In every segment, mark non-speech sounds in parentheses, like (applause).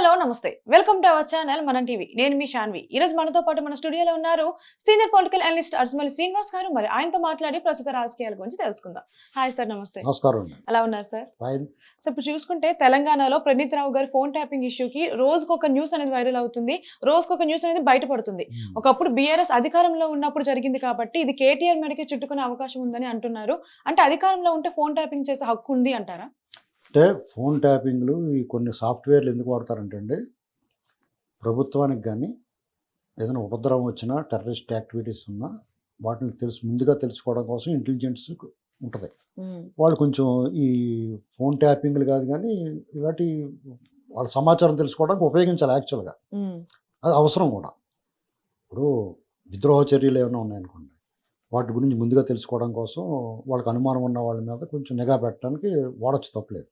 Hello నమస్తే. Welcome to our channel Mana TV. నేను మీ శాన్వి ఈ రోజు మనతో పాటు మన స్టూడియోలో ఉన్నారు senior political analyst Arjumalli Srinivas గారు. మరి ఆయనతో మాట్లాడి ప్రస్తుత రాజకీయాల గురించి తెలుసుకుందాం. హాయ్ సార్ నమస్తే. నమస్కారం అండి. ఎలా ఉన్నారు సార్? ఫైన్ సో ఇప్పుడు చూసుకుంటే తెలంగాణలో ప్రణీత్ రావు గారి ఫోన్ ట్యాపింగ్ ఇష్యూకి రోజుకు ఒక న్యూస్ అనేది వైరల్ అవుతుంది. రోజుకు ఒక న్యూస్ అనేది బయటపడుతుంది. ఒకప్పుడు బీఆర్ఎస్ అధికారంలో ఉన్నప్పుడు జరిగింది కాబట్టి ఇది కేటీఆర్ మీదకే చుట్టుకునే అవకాశం ఉందని అంటున్నారు. అంటే అధికారంలో ఉంటే ఫోన్ ట్యాపింగ్ చేసే హక్కు ఉంది అంటారా? అంటే ఫోన్ ట్యాపింగ్లు ఈ కొన్ని సాఫ్ట్వేర్లు ఎందుకు వాడతారంటే అండి ప్రభుత్వానికి కానీ ఏదైనా ఉపద్రవం వచ్చినా టెర్రరిస్ట్ యాక్టివిటీస్ ఉన్నా వాటిని తెలుసు ముందుగా తెలుసుకోవడం కోసం ఇంటెలిజెన్స్ ఉంటుంది. వాళ్ళు కొంచెం ఈ ఫోన్ ట్యాపింగ్లు కాదు కానీ ఇలాంటి వాళ్ళ సమాచారం తెలుసుకోవడానికి ఉపయోగించాలి యాక్చువల్గా. అది అవసరం కూడా. ఇప్పుడు విద్రోహ చర్యలు ఏమైనా ఉన్నాయనుకోండి వాటి గురించి ముందుగా తెలుసుకోవడం కోసం వాళ్ళకి అనుమానం ఉన్న వాళ్ళ మీద కొంచెం నిఘా పెట్టడానికి వాడచ్చు తప్పలేదు.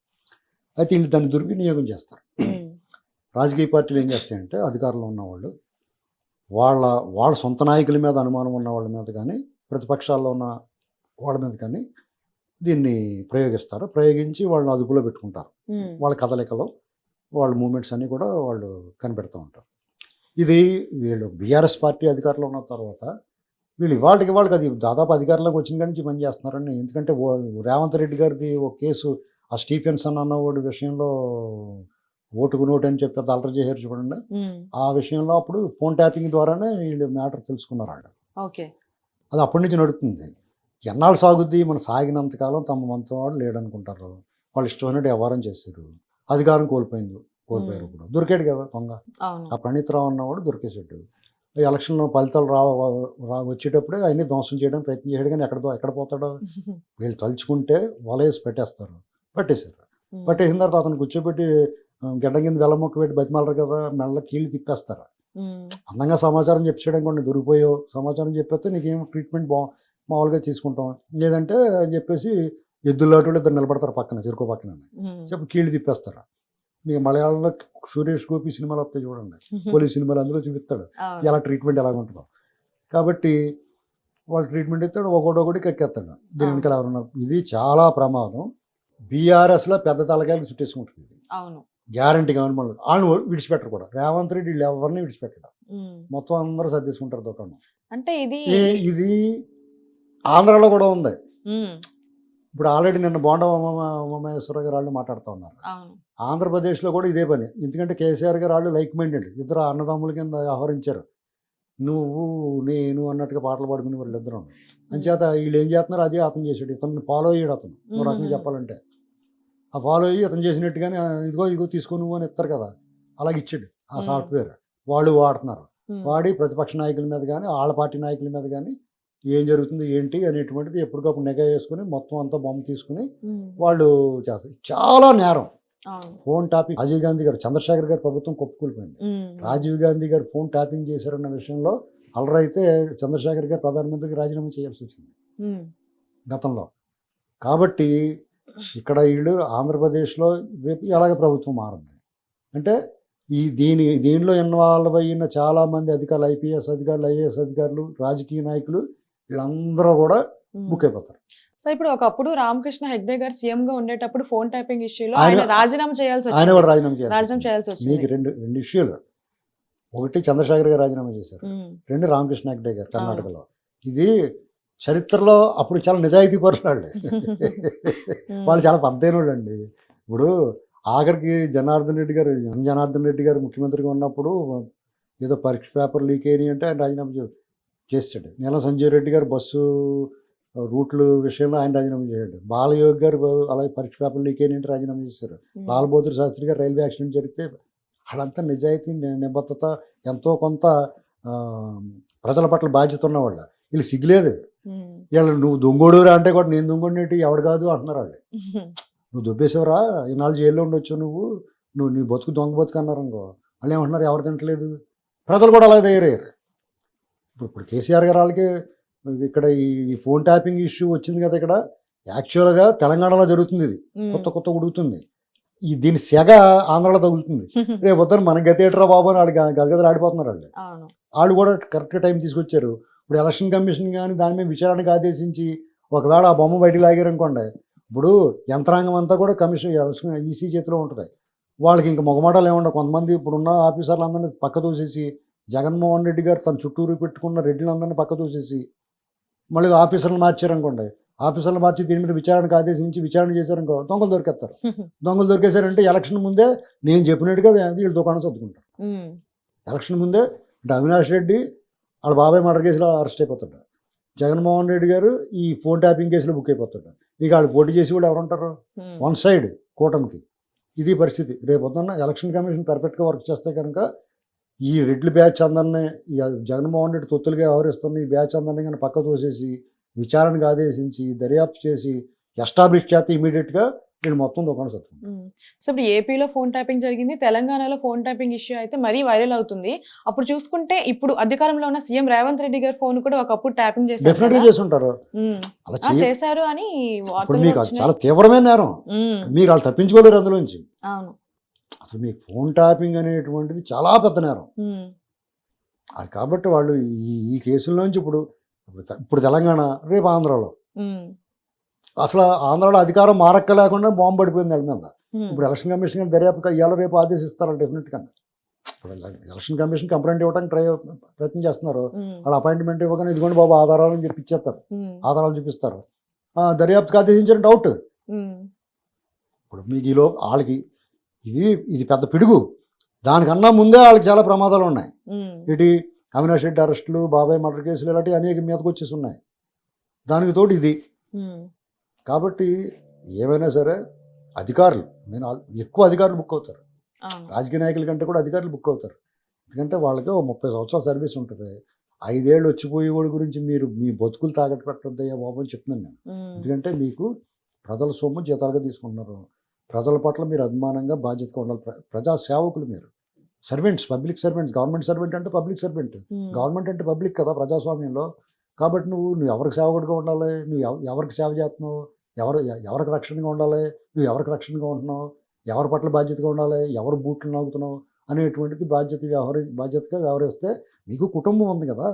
అయితే వీళ్ళు దాన్ని దుర్వినియోగం చేస్తారు. రాజకీయ పార్టీలు ఏం చేస్తాయంటే అధికారంలో ఉన్నవాళ్ళు వాళ్ళ వాళ్ళ సొంత నాయకుల మీద అనుమానం ఉన్న వాళ్ళ మీద కానీ ప్రతిపక్షాల్లో ఉన్న వాళ్ళ మీద కానీ దీన్ని ప్రయోగిస్తారు. ప్రయోగించి వాళ్ళని అదుపులో పెట్టుకుంటారు. వాళ్ళ కదలికలో వాళ్ళ మూమెంట్స్ అన్నీ కూడా వాళ్ళు కనిపెడుతూ ఉంటారు. ఇది వీళ్ళు బీఆర్ఎస్ పార్టీ అధికారంలో ఉన్న తర్వాత వీళ్ళు ఇవాళకి వాళ్ళకి అది దాదాపు అధికారంలోకి వచ్చిన కాడి నుంచి పని చేస్తున్నారని ఎందుకంటే రేవంత్ రెడ్డి గారిది ఒక కేసు ఆ స్టీఫెన్సన్ అన్నవాడి విషయంలో ఓటుకు నోటు అని చెప్పి అలర్ చేశారు చూడండి. ఆ విషయంలో అప్పుడు ఫోన్ ట్యాపింగ్ ద్వారానే వీళ్ళు మ్యాటర్ తెలుసుకున్నారు వాళ్ళు ఓకే. అది అప్పటి నుంచి నడుస్తుంది ఎన్నాళ్ళు సాగుద్ది? మన సాగినంతకాలం తమ మనతో వాడు లేడనుకుంటారు. వాళ్ళు ఇష్టమైనట్టు వ్యవహారం చేశారు అధికారం కోల్పోయింది కోల్పోయారు. ఇప్పుడు దొరికాడు కదా దొంగ. అవును. ఆ ప్రణీత్ రావు అన్నవాడు దొరికేసాడు ఎలక్షన్లో ఫలితాలు రా రా వచ్చేటప్పుడే ఆయన్ని ధ్వంసం చేయడానికి ప్రయత్నం చేయడం కానీ ఎక్కడ ఎక్కడ పోతాడో? (laughs) వీళ్ళు తలుచుకుంటే వలయేసి పెట్టేస్తారు. పట్టేశారు. పట్టేసిన తర్వాత అతను కూర్చోబెట్టి గడ్డం కింద వెల్ల మొక్క పెట్టి బతిమాలరు కదా మెల్ల కీళ్ళు తిప్పేస్తారు. అందంగా సమాచారం చెప్పేయడం కూడా దొరికిపోయో సమాచారం చెప్పేస్తే నీకేం ట్రీట్మెంట్ బా మామూలుగా తీసుకుంటాం లేదంటే అని చెప్పేసి ఎద్దులాటోళ్ళు ఇద్దరు నిలబడతారు పక్కన చెరుకు పక్కన. చెప్పి కీళ్ళు తిప్పేస్తారు. మీకు మలయాళంలో సురేష్ గోపి సినిమాలు వస్తాయి చూడండి. పోలీస్ సినిమాలు అందులో చూపిస్తాడు. ఎలా ట్రీట్మెంట్ ఎలా ఉంటుందో. కాబట్టి వాళ్ళు ట్రీట్మెంట్ ఇస్తాడు ఒకటి ఒకటి కక్కేస్తాడు దీని. వెనకాల ఎవరున్నారు? ఇది చాలా ప్రమాదం. బీఆర్ఎస్లో పెద్ద తలకాయలు చుట్టేసుకుంటుంది అవును. గ్యారంటీ గవర్నమెంట్ వాళ్ళని విడిచిపెట్టరు కూడా. రేవంత్ రెడ్డి వీళ్ళు ఎవరిని విడిచిపెట్టడు మొత్తం అందరూ సర్దేసుకుంటారు దుకాణం. అంటే ఇది ఇది ఆంధ్రాలో కూడా ఉంది. ఇప్పుడు ఆల్రెడీ నిన్న బోండా ఉమా- ఉమామహేశ్వర గారు వాళ్ళు మాట్లాడుతూ ఉన్నారు. ఆంధ్రప్రదేశ్లో కూడా ఇదే పని. ఎందుకంటే కేసీఆర్ గారు వాళ్ళు లైక్ మైండెడ్ ఇద్దరు అన్నదమ్ముల కింద వ్యవహరించారు. నువ్వు నేను అన్నట్టుగా పాటలు పాడుకునే వాళ్ళు ఇద్దరు అంచేత వీళ్ళు ఏం చేస్తున్నారు? అదే అతను చేసాడు ఇతన్ని ఫాలో అయ్యాడు అతను. ఒక రకంగా. చెప్పాలంటే. ఆ ఫాలో అయ్యి అతను చేసినట్టుగానే "ఆ, ఇదిగో ఇదిగో తీసుకో నువ్వు అని ఇస్తారు కదా. అలాగే ఇచ్చాడు ఆ. సాఫ్ట్వేర్. వాళ్ళు వాడుతున్నారు. వాడి ప్రతిపక్ష నాయకుల మీద కానీ వాళ్ళ పార్టీ నాయకుల మీద కానీ ఏం జరుగుతుంది ఏంటి అనేటువంటిది ఎప్పటికప్పుడు నిఘా వేసుకుని మొత్తం అంతా బొమ్మ తీసుకుని వాళ్ళు చేస్తారు. చాలా నేరం. ఫోన్ ట్యాపింగ్ రాజీవ్ గాంధీ గారు చంద్రశేఖర్ గారి ప్రభుత్వం కొప్పుకూలిపోయింది. రాజీవ్ గాంధీ గారు ఫోన్ ట్యాపింగ్ చేశారన్న విషయంలో అలరైతే చంద్రశేఖర్ గారు ప్రధానమంత్రికి రాజీనామా చేయాల్సి వచ్చింది. గతంలో. కాబట్టి ఇక్కడ వీళ్ళు ఆంధ్రప్రదేశ్లో రేపు ఎలాగ ప్రభుత్వం మారింది అంటే ఈ దీని దీనిలో ఇన్వాల్వ్ అయిన చాలామంది అధికారులు ఐపీఎస్ అధికారులు ఐఏఎస్ అధికారులు రాజకీయ నాయకులు వీళ్ళందరూ కూడా. బుక్ అయిపోతారు సో ఇప్పుడు ఒకప్పుడు రామకృష్ణ హెగ్డే గారు సీఎం గా ఉండేటప్పుడు ఫోన్ టైపింగ్ ఇష్యూలో ఆయన- రాజీనామా చేయాల్సి ఆయన కూడా రాజీనామా చేయాలి రాజీనామా చేయాల్సి మీకు వచ్చింది రెండు రెండు ఇష్యూలు. ఒకటి చంద్రశేఖర్ గారు రాజీనామా చేశారు. రెండు రామకృష్ణ హెగ్డే గారు కర్ణాటకలో. ఇది చరిత్రలో అప్పుడు చాలా నిజాయితీ ఉమ్, (laughs) వాళ్ళు చాలా పద్దైన వాళ్ళు అండి ఇప్పుడు ఆఖరికి జనార్దన్ రెడ్డి గారు ఎన్ జనార్దన్ రెడ్డి గారు ముఖ్యమంత్రిగా ఉన్నప్పుడు ఏదో పరీక్ష పేపర్ లీక్ అయినాయి అంటే ఆయన రాజీనామా చే- చేసాడు నీలం సంజయ్ రెడ్డి గారు బస్సు రూట్లు విషయంలో ఆయన రాజీనామా చేశాడు. బాలయోగి గారు అలాగే పరీక్ష పేపర్ లీక్ అయినాయి అంటే రాజీనామా చేశారు. బహదూర్ శాస్త్రి గారు రైల్వే యాక్సిడెంట్ జరిగితే వాళ్ళంతా నిజాయితీ నిబద్ధత ఎంతో కొంత ప్రజల పట్ల బాధ్యత ఉన్నవాళ్ళు. వీళ్ళు సిగ్గులేదు. వీళ్ళు నువ్వు దొంగోడురా అంటే కూడా నేను దొంగోడినేటి? ఎవడు కాదు అంటున్నారు వాళ్ళు. (laughs) నువ్వు దొబ్బేసావురా? ఇన్నాళ్ళు జైల్లో ఉండొచ్చు నువ్వు. నువ్వు నీ బతుకు దొంగ బతుకు అన్నారు ఇంకో వాళ్ళు ఏమంటున్నారు? ఎవరు తింటలేదు. ప్రజలు కూడా అలా తయారయ్యారు. ఇప్పుడు ఇప్పుడు కేసీఆర్ గారు వాళ్ళకి ఇక్కడ ఈ ఫోన్ ట్యాపింగ్ ఇష్యూ వచ్చింది కదా ఇక్కడ. యాక్చువల్గా తెలంగాణలో జరుగుతుంది ఇది. కొత్త కొత్త ఉడుకుతుంది. ఈ దీని సెగ ఆంధ్రాలో తగులుతుంది. (laughs) రేపు వద్దని మన గతేటరా బాబు అని వాళ్ళు గదగదలు ఆడిపోతున్నారు వాళ్ళు. వాళ్ళు కూడా కరెక్ట్ టైం తీసుకొచ్చారు. ఇప్పుడు ఎలక్షన్ కమిషన్ కానీ దాని మీద విచారణకు ఆదేశించి ఒకవేళ ఆ బొమ్మ బయటికి లాగారనుకోండి ఇప్పుడు యంత్రాంగం అంతా కూడా కమిషన్ ఈసీ చేతిలో ఉంటుంది. వాళ్ళకి ఇంకా మొగమాటాలు ఏముండవు. కొంతమంది ఇప్పుడున్న ఆఫీసర్లు అందరినీ పక్క దూసేసి జగన్మోహన్ రెడ్డి గారు తన చుట్టూరు పెట్టుకున్న రెడ్డిలందరినీ పక్క దూసేసి మళ్ళీ ఆఫీసర్లు మార్చారనుకోండి ఆఫీసర్లు మార్చి దీని మీద విచారణకు ఆదేశించి విచారణ చేశారనుకో దొంగలు దొరికేస్తారు దొంగలు దొరికేశారంటే ఎలక్షన్ ముందే నేను చెప్పినట్టుగా వీళ్ళు దుకాణం సర్దుకుంటారు. ఉమ్, ఎలక్షన్ ముందే అంటే అవినాష్ రెడ్డి వాళ్ళ బాబాయ్ మర్డర్ కేసులో అరెస్ట్ అయిపోతాడు. జగన్మోహన్ రెడ్డి గారు ఈ ఫోన్ ట్యాపింగ్ కేసులో బుక్ అయిపోతాడు. ఇక వాళ్ళు పోటీ చేసి వాళ్ళు ఎవరు ఉంటారు ఉమ్, వన్ సైడ్ కూటమికి. ఇది పరిస్థితి. రేపు పొద్దున్న ఎలక్షన్ కమిషన్ పర్ఫెక్ట్గా వర్క్ చేస్తే కనుక ఈ రెడ్లు బ్యాచ్ అందరినీ జగన్మోహన్ రెడ్డి తొత్తులుగా వ్యవహరిస్తున్న ఈ బ్యాచ్ అందరినీ కానీ పక్క తోసేసి విచారణకు ఆదేశించి దర్యాప్తు చేసి ఎస్టాబ్లిష్ చేస్తే ఇమీడియట్గా వీళ్ళు మొత్తం దుకాణం ఉమ్. సో ఇప్పుడు ఏపీలో ఫోన్ ట్యాపింగ్ జరిగింది తెలంగాణలో ఫోన్ ట్యాపింగ్ ఇష్యూ అయితే మరీ వైరల్ అవుతుంది. అప్పుడు చూసుకుంటే ఇప్పుడు అధికారంలో ఉన్న సీఎం రేవంత్ రెడ్డి గారి ఫోన్ కూడా ఒకప్పుడు ట్యాపింగ్ చేశారు డెఫినెట్గా కదా? చేసి ఉంటారు. అలా ఆ, చేయ చేశారు అని ఇప్పుడు వార్తలు మీకు అది వచ్చినాయి. చాలా తీవ్రమైన నేరం. ఉమ్, మీరు వాళ్ళు తప్పించుకోలేరు అందులోంచి. అవును. అసలు మీకు ఫోన్ ట్యాపింగ్ అనేటువంటిది చాలా పెద్ద నేరం. ఉమ్, ఆ కాబట్టి వాళ్ళు ఈ ఈ కేసుల్లోంచి ఇప్పుడు ఇప్పుడు తె- ఇప్పుడు తెలంగాణ రేపు ఆంధ్రాలో. ఉమ్, అసలు ఆంధ్రాలో అధికారం మారక్క లేకుండా బాంబు పడిపోయింది నెల మీద. ఇప్పుడు ఎలక్షన్ కమిషన్ గారు దర్యాప్తు ఇవాళ రేపు ఆదేశిస్తారు డెఫినెట్గా. ఇప్పుడు ఎలక్షన్ కమిషన్ కంప్లైంట్ ఇవ్వడానికి ట్రై ప్రయత్నం చేస్తున్నారు. వాళ్ళు అపాయింట్మెంట్ ఇవ్వగానే ఇదిగోండి బాబు ఆధారాలు అని చెప్పి ఇచ్చేస్తారు ఉమ్, ఆధారాలు చూపిస్తారు. ఆ, దర్యాప్తుకి ఆదేశించిన డౌట్. ఇప్పుడు మీకు ఈలో వాళ్ళకి ఇది ఇది పెద్ద పిడుగు. దానికన్నా ముందే వాళ్ళకి చాలా ప్రమాదాలు ఉన్నాయి. ఇటు అవినాష్ రెడ్డి అరెస్టులు బాబాయ్ మర్డర్ కేసులు ఇలాంటివి అనేక మీదకి వచ్చేసి ఉన్నాయి. దానికి తోడు ఇది. కాబట్టి ఏమైనా సరే అధికారులు నేను ఎక్కువ అధికారులు బుక్ అవుతారు. రాజకీయ నాయకుల కంటే కూడా అధికారులు బుక్ అవుతారు. ఎందుకంటే వాళ్ళకి ఓ ముప్పై సంవత్సరాల సర్వీస్ ఉంటుంది. ఐదేళ్ళు వచ్చిపోయే వాడి గురించి మీరు మీ బతుకులు తాకట్టు పెట్టద్దయ్యా బాబు అని చెప్తున్నాను నేను. ఎందుకంటే మీకు ప్రజల సొమ్ము జీతాలుగా తీసుకుంటున్నారు. ప్రజల పట్ల మీరు అభిమానంగా బాధ్యతగా ఉండాలి. ప్ర- ప్రజా సేవకులు మీరు. Servants public servants government servant అంటే పబ్లిక్ సర్వెంట్ గవర్నమెంట్ అంటే పబ్లిక్ కదా ప్రజాస్వామ్యంలో. కాబట్టి నువ్వు నువ్వు ఎవరికి సేవకుడిగా ఉండాలి? నువ్వు ఎవ- ఎవరికి సేవ చేస్తున్నావు? ఎవరు ఎవరికి రక్షణగా ఉండాలి? నువ్వు ఎవరికి రక్షణగా ఉంటున్నావు? ఎవరి పట్ల బాధ్యతగా ఉండాలి? ఎవరు బూట్లు నాగుతున్నావు అనేటువంటిది బాధ్యత వ్యవహరి బాధ్యతగా వ్యవహరిస్తే నీకు కుటుంబం ఉంది కదా?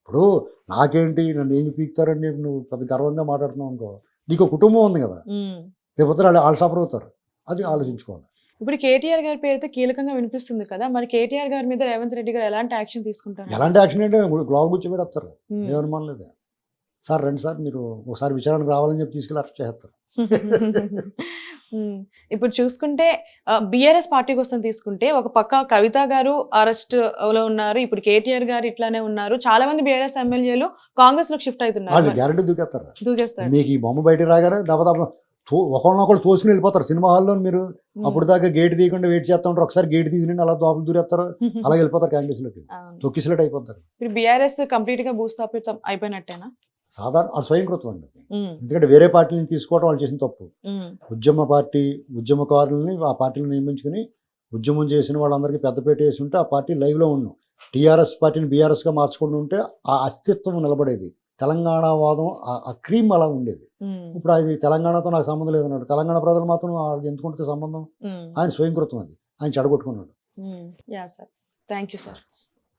ఇప్పుడు నాకేంటి? నన్ను ఏం పీకుతారని నువ్వు పెద్ద గర్వంగా మాట్లాడుతున్నావు అనుకో నీకు కుటుంబం ఉంది కదా. రేపు వాళ్ళు వాళ్ళు సఫర్ అవుతారు. అది ఆలోచించుకోవాలి. ఇప్పుడు కేటీఆర్ గారి పేరుతో కీలకంగా వినిపిస్తుంది కదా? మరి కేటీఆర్ గారి మీద రేవంత్ రెడ్డి గారు ఎలాంటి యాక్షన్ తీసుకుంటారు? ఎలాంటి యాక్షన్ అంటే గ్లోబ్ కూర్చోబెడతారు. ఏమనుమానం లేదు. సార్ రండి సార్ మీరు ఒకసారి విచారణకు రావాలని చెప్పి తీసుకెళ్ళి అరెస్ట్ చేస్తారు. (laughs) ఇప్పుడు చూసుకుంటే బిఆర్ఎస్ పార్టీ కోసం తీసుకుంటే ఒక పక్క కవిత గారు అరెస్ట్లో ఉన్నారు ఇప్పుడు కేటీఆర్ గారు ఇట్లానే ఉన్నారు చాలా మంది బిఆర్ఎస్ ఎమ్మెల్యేలు కాంగ్రెస్లోకి షిఫ్ట్ అవుతున్నారు. గ్యారెంటీ దూకేస్తారు. దూకేస్తారు. మీకు ఈ బొమ్మ బయట రాగానే దెబ్బ తో ఒకళ్ళనొకళ్ళు తోసుకుని వెళ్ళిపోతారు సినిమా హాల్లో మీరు. అప్పుడు దాకా గేట్ తీయకుండా వెయిట్ చేస్తూ ఉంటారు. ఒకసారి గేట్ తీసుకుని అలా దోపలు దూరేస్తారు. (laughs) అలా వెళ్ళిపోతారు కాంగ్రెస్లోకి. అవును. తొక్కిసిలట్ అయిపోతారు. బిఆర్ఎస్ కంప్లీట్గా భూస్థాపితం అయిపోయినట్టేనా? సాధారణ స్వయంకృతం అండి ఎందుకంటే వేరే పార్టీని తీసుకోవడం వాళ్ళు చేసిన తప్పు. ఉద్యమ పార్టీ ఉద్యమకారులని ఆ పార్టీని నియమించుకుని ఉద్యమం చేసిన వాళ్ళందరికీ పెద్దపేట వేసి ఉంటే ఆ పార్టీ లైవ్లో ఉన్నాం టీఆర్ఎస్ పార్టీని బీఆర్ఎస్గా మార్చుకుంటూ ఉంటే ఆ అస్తిత్వం నిలబడేది. తెలంగాణ వాదం ఆ- క్రీమ్ అలా ఉండేది. ఇప్పుడు అది తెలంగాణతో నాకు సంబంధం లేదన్నాడు. తెలంగాణ ప్రజలు మాత్రం ఎందుకుంటే సంబంధం ఆయన స్వయంకృతం అది. ఆయన చెడగొట్టుకున్నాడు. Thank you sir.